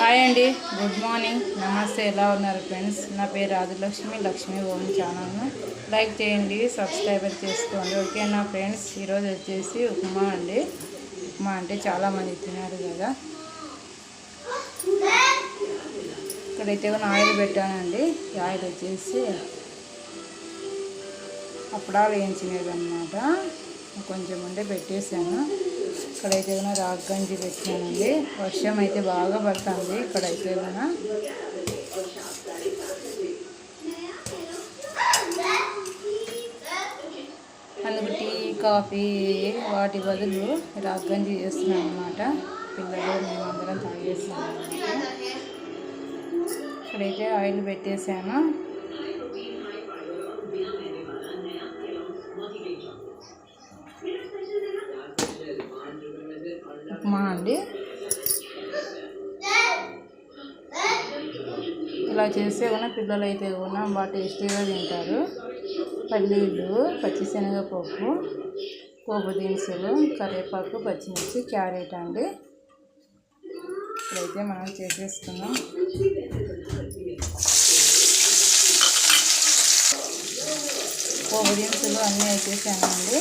Hi అండి. Good morning నమస్తే. ఎలా ఉన్నారు ఫ్రెండ్స్ నా పేరు రాజలక్ష్మి. లక్ష్మీ ఓం ఛానల్ను లైక్ చేయండి సబ్స్క్రైబర్ చేసుకోండి. ఓకేనా ఫ్రెండ్స్ ఈరోజు వచ్చేసి ఉప్మా అండి. ఉప్మా అంటే చాలామంది తిన్నారు కదా. ఇక్కడైతే కొన్ని ఆయిల్ పెట్టానండి. ఆయిల్ వచ్చేసి అప్పడాలు వేయించినవి అనమాట కొంచెం ఉండే పెట్టేశాను. ఇక్కడైతే ఏమైనా రాగ్ గంజి పెట్టానండి వర్షం అయితే బాగా పడుతుంది ఇక్కడైతే ఏమైనా. అందుకు టీ కాఫీ వాటి బదులు రాగ్ గంజి చేస్తున్నాం అనమాట పిల్లలు మేమందరం తాగేస్తున్నాం. ఇక్కడైతే ఆయిల్ పెట్టేసాను ఉప్మా అండి. ఇలా చేస్తే కూడా పిల్లలు అయితే కూడా బాగా టేస్టీగా తింటారు. పల్లీలు పచ్చిశనగపప్పు పోపు దినుసులు కరివేపాకు పచ్చిమిర్చి క్యారెట్ అండి. ఇప్పుడైతే మనం చేసేసుకున్నాం పోపు దినుసులు అన్నీ వేసేసానండి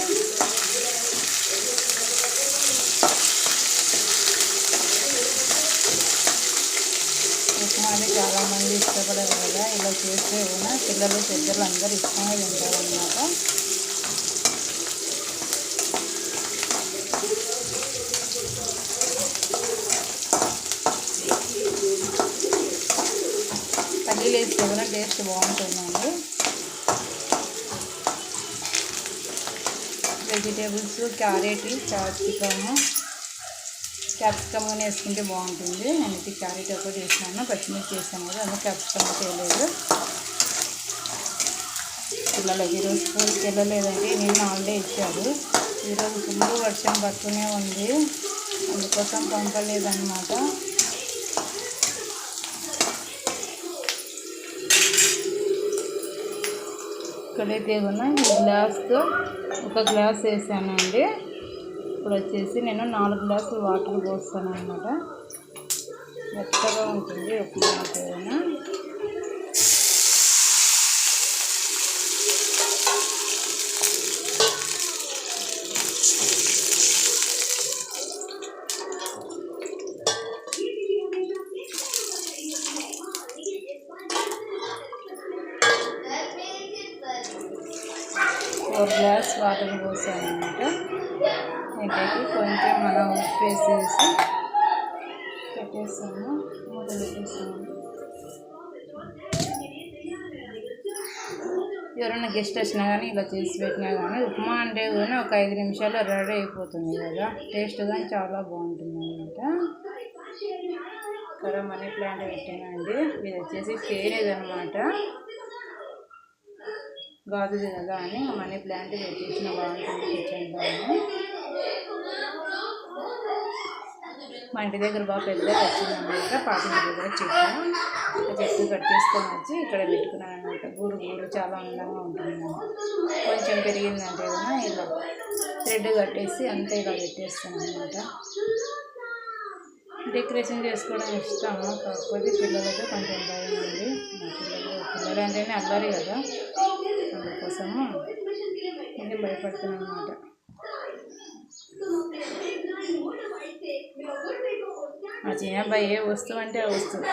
ఉప్మాని చాలామంది ఇష్టపడరు కదా. ఇలా చేస్తే కూడా పిల్లలు పెద్దలు అందరూ ఇష్టంగా తింటారు అన్నమాట పల్లీలు వేస్తే కూడా టేస్ట్ బాగుంటుందండి. వెజిటేబుల్స్ క్యారెట్ క్యాప్సికమ్ కానీ వేసుకుంటే బాగుంటుంది. నేనైతే క్యారెట్ ఒకటి వేసాను. పచ్చిమిర్చి వేసాను కదా అందుకే క్యాప్సికమ్ చేయలేదు పిల్లలకి ఈరోజు స్కూల్కి వెళ్ళలేదండి. నిన్న హాలిడే ఇచ్చారు. ఈరోజు ఫుల్ వర్షం పడుతూనే ఉంది. అందుకోసం పంపలేదన్నమాట. ఇక్కడైతే కూడా ఈ గ్లాస్తో ఒక గ్లాస్ వేసానండి. ఇప్పుడు వచ్చేసి నేను నాలుగు గ్లాసులు వాటర్ పోస్తాను అనమాట మెత్తగా ఉంటుంది ఉప్మా ఏదైనా ఫోర్ గ్లాస్ వాటర్ పోసాను అనమాట దీంట్లోకి కొంచెం మనం ఉప్పు వేసేసి పెట్టేస్తాము. మూత పెట్టేస్తాము. ఎవరైనా గెస్ట్ వచ్చినా కానీ ఇలా చేసి పెట్టినా కానీ ఉప్మా అంటే కానీ ఒక ఐదు నిమిషాల్లో రెడీ అయిపోతుంది కదా. టేస్ట్ కానీ చాలా బాగుంటుంది అనమాట ఇక్కడ మనీ ప్లాంట్ పెట్టానండి. ఇది వచ్చేసి పేరేది అనమాట గాజు కదా అని మనీ ప్లాంట్ పెట్టేసిన బాగుంటుంది కిచెన్ బాగా మా ఇంటి దగ్గర బాగా పెద్దగా వచ్చిందన్నమాట పాతింటి దగ్గర చెట్టు చెట్టు కట్ చేసుకొని వచ్చి ఇక్కడ పెట్టుకున్నాను అనమాట గూరు చాలా అందంగా ఉంటుంది కొంచెం పెరిగిందంటే కదా ఇలా థ్రెడ్ కట్టేసి అంతే ఇలా పెట్టేస్తాను అనమాట డెకరేషన్ చేసుకోవడం ఇష్టము కాకపోతే పిల్లలతో కొంచెం భయం ఉంది. మా పిల్లలు పిల్లలు అంటేనే అల్లరి కదా. అందుకోసము నేను భయపడుతున్నాను అనమాట మా చిన్నబ్బాయి ఏ వస్తువు అంటే ఆ వస్తువు.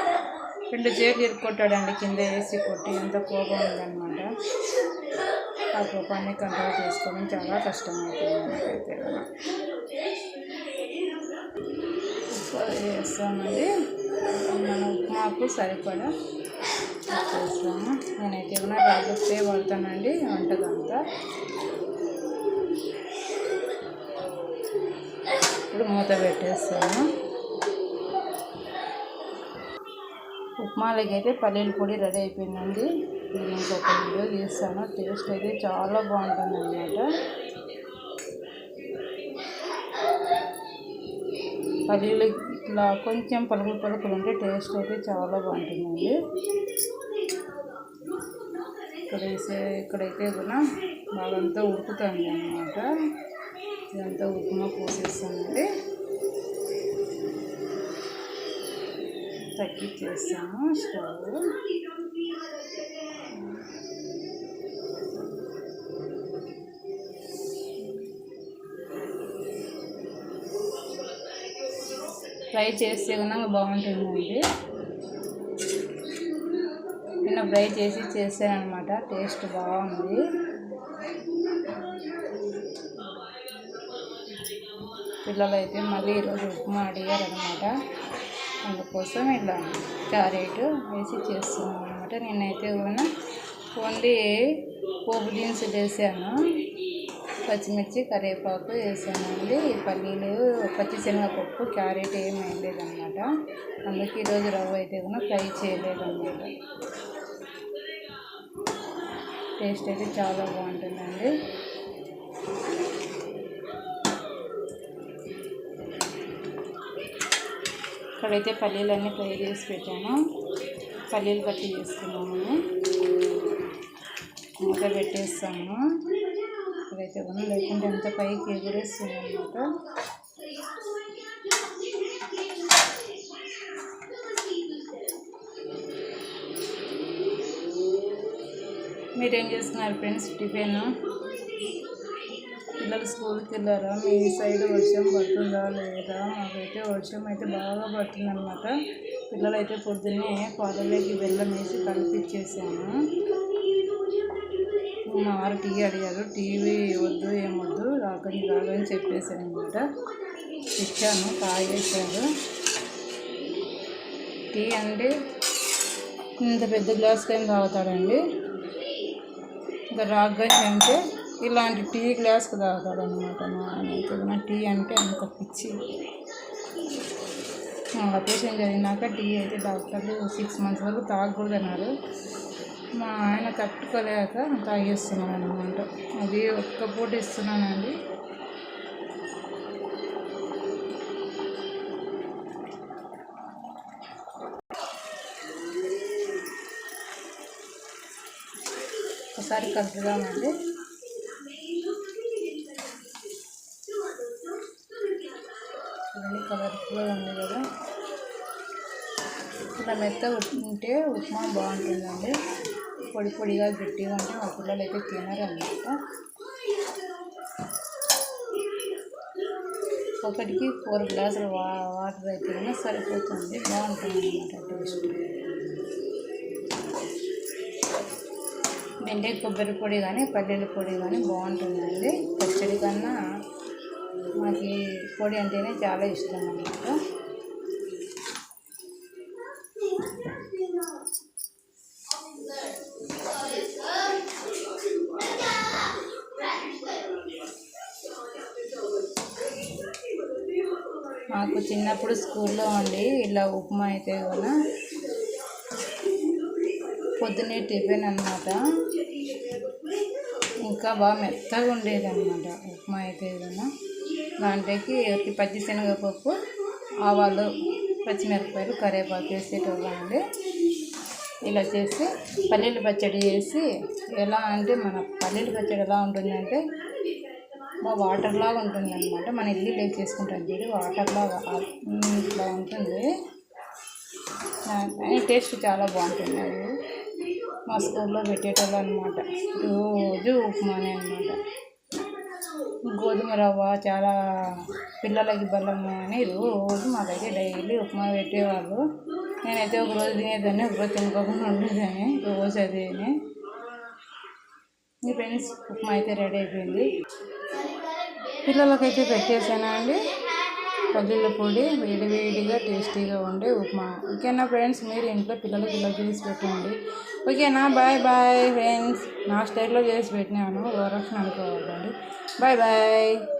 రెండు చేతులు ఇరుక్కొట్టాడండి కింద వేసి కొట్టి ఎంత కోపం ఉందన్నమాట. ఆ కోపాన్ని కంట్రోల్ చేసుకోవడం చాలా కష్టం అవుతుంది మనకైతే వేస్తామండి మన ఉప్మాకు సరిపడా చేస్తాము. నేనైతే ఏమైనా రాకపోతే వాడతానండి వంటకంతా. ఇప్పుడు మూత పెట్టేస్తాను. మాలకైతే పల్లీల పొడి రెడీ అయిపోయిందండి. ఇది ఇంకొక వీడియో తీస్తాను. టేస్ట్ అయితే చాలా బాగుంటుంది అన్నమాట పల్లీలు ఇట్లా కొంచెం పలుకులు పలుకులు ఉంటే టేస్ట్ అయితే చాలా బాగుంటుందండి. ఇక్కడ వేసే ఇక్కడైతే కూడా వాళ్ళంతా ఉడుకుతుంది అన్నమాట ఇదంతా ఉప్మా పోసేస్తానండి. తగ్గించేస్తాము స్టవ్. ఫ్రై చేస్తే కన్నా బాగుంటుందండి. నిన్న ఫ్రై చేసి చేశానమాట టేస్ట్ బాగుంది. పిల్లలు అయితే మళ్ళీ ఈరోజు ఉప్మా అడిగారు అనమాట అందుకోసం ఇలా క్యారెట్ వేసి చేస్తున్నాను అనమాట నేనైతే కూడా ఓన్లీ పోపు దినుసులు వేసాను. పచ్చిమిర్చి కరివేపాకు వేసానండి. పల్లీలు పచ్చిశనగపప్పు క్యారెట్ ఏం వేయలేదన్నమాట. అందుకే ఈరోజు రవ్వ అయితే కూడా ఫ్రై చేయలేదన్నమాట. టేస్ట్ అయితే చాలా బాగుంటుందండి. ఇక్కడైతే పల్లీలన్నీ ఫ్రై చేసి పెట్టాను. పల్లీలు బట్టి చేసుకున్నాము మూత పెట్టేస్తాము ఇక్కడైతే ఉన్న లేకుంటే అంత పైకి ఎగురేస్తుంది అనమాట మీరేం చేస్తున్నారు ఫ్రెండ్స్? టిఫిన్? పిల్లలు స్కూల్కి వెళ్ళారా? మీ సైడ్ వర్షం పడుతుందా లేదా? మాకైతే వర్షం అయితే బాగా పడుతుంది అనమాట పిల్లలు అయితే పొద్దున్నే పాలలోకి బెల్లం వేసి కలిపిచ్చేసాను మా వారు టీ అడిగారు. టీవీ వద్దు ఏమొద్దు రాకని రాగని చెప్పేశాను అనమాట ఇచ్చాను తాగేశాడు టీ అంటే ఇంత పెద్ద గ్లాస్ టైం తాగుతాడండి. ఇంకా రాగ్గా అంటే ఇలాంటి టీ గ్లాస్కి తాగుతాడు అనమాట మా ఆయన. నా టీ అంటే అంత పిచ్చి. ఆపరేషన్ జరిగినాక టీ అయితే డాక్టర్లు సిక్స్ మంత్స్ వరకు తాగకూడదు అన్నారు మా ఆయన తట్టుకోలేక తాగేస్తున్నాను అనమాట అది ఒక్క పూట ఇస్తున్నానండి. ఒకసారి కలుపుదామండి కలర్ఫుల్గా ఉంది కదా. ఇట్లా మెత్త ఉంటే ఉప్మా బాగుంటుందండి. పొడి పొడిగా గట్టిగా ఉంటే మా పిల్లలు అయితే తినరు అన్నమాట. ఒకటికి ఫోర్ గ్లాసులు వా వాటర్ అయితే సరిపోతుంది. బాగుంటుంది అనమాట టేస్ట్. బెండే కొబ్బరి పొడి కానీ పల్లెల పొడి కానీ బాగుంటుందండి. పచ్చడి కన్నా మాకు పొడి అంటేనే చాలా ఇష్టం అన్నమాట. మాకు చిన్నప్పుడు స్కూల్లో ఉండి ఇలా ఉప్మా అయితే కూడా పొద్దున్నే టిఫిన్ అనమాట ఇంకా బాగా మెత్తగా ఉండేది అనమాట ఉప్మా అయితే కూడా దాంట్లోకి పచ్చిశనగపప్పు ఆవాలు పచ్చిమిరపకాయలు కరివేపాకు వేసేటోళ్ళండి ఇలా చేసి పల్లీలు పచ్చడి చేసి ఎలా అంటే మన పల్లీలు పచ్చడి ఎలా ఉంటుందంటే మా వాటర్ ఉంటుంది అనమాట మన ఇల్లు లేక్ చేసుకుంటాం చూడు వాటర్లాగా ఇట్లా ఉంటుంది. టేస్ట్ చాలా బాగుంటుంది అది. మా స్కూల్లో పెట్టేటోళ్ళు అనమాట రోజు ఉప్మానే అనమాట గోధుమ రవ్వ చాలా పిల్లలకి బలము అని రోజు మాకైతే డైలీ ఉప్మా పెట్టేవాళ్ళు. నేనైతే ఒక రోజు తినేదాన్ని ఒక రోజు తినుకోకుండా ఉండేదాన్ని. రోజు అది మీ ఫ్రెండ్స్ ఉప్మా అయితే రెడీ అయిపోయింది. పిల్లలకైతే పెట్టేసానా అండి? పల్లీల పొడి వేడివేడిగా టేస్టీగా ఉండే ఉప్మా. ఓకేనా ఫ్రెండ్స్? మీరు ఇంట్లో పిల్లలకి ఇలా చేసి పెట్టండి. ఓకేనా? Bye bye friends. నా స్టైల్లో చేసి పెట్టినాను. వరక్షణ అనుకోవాలండి బాయ్ బాయ్.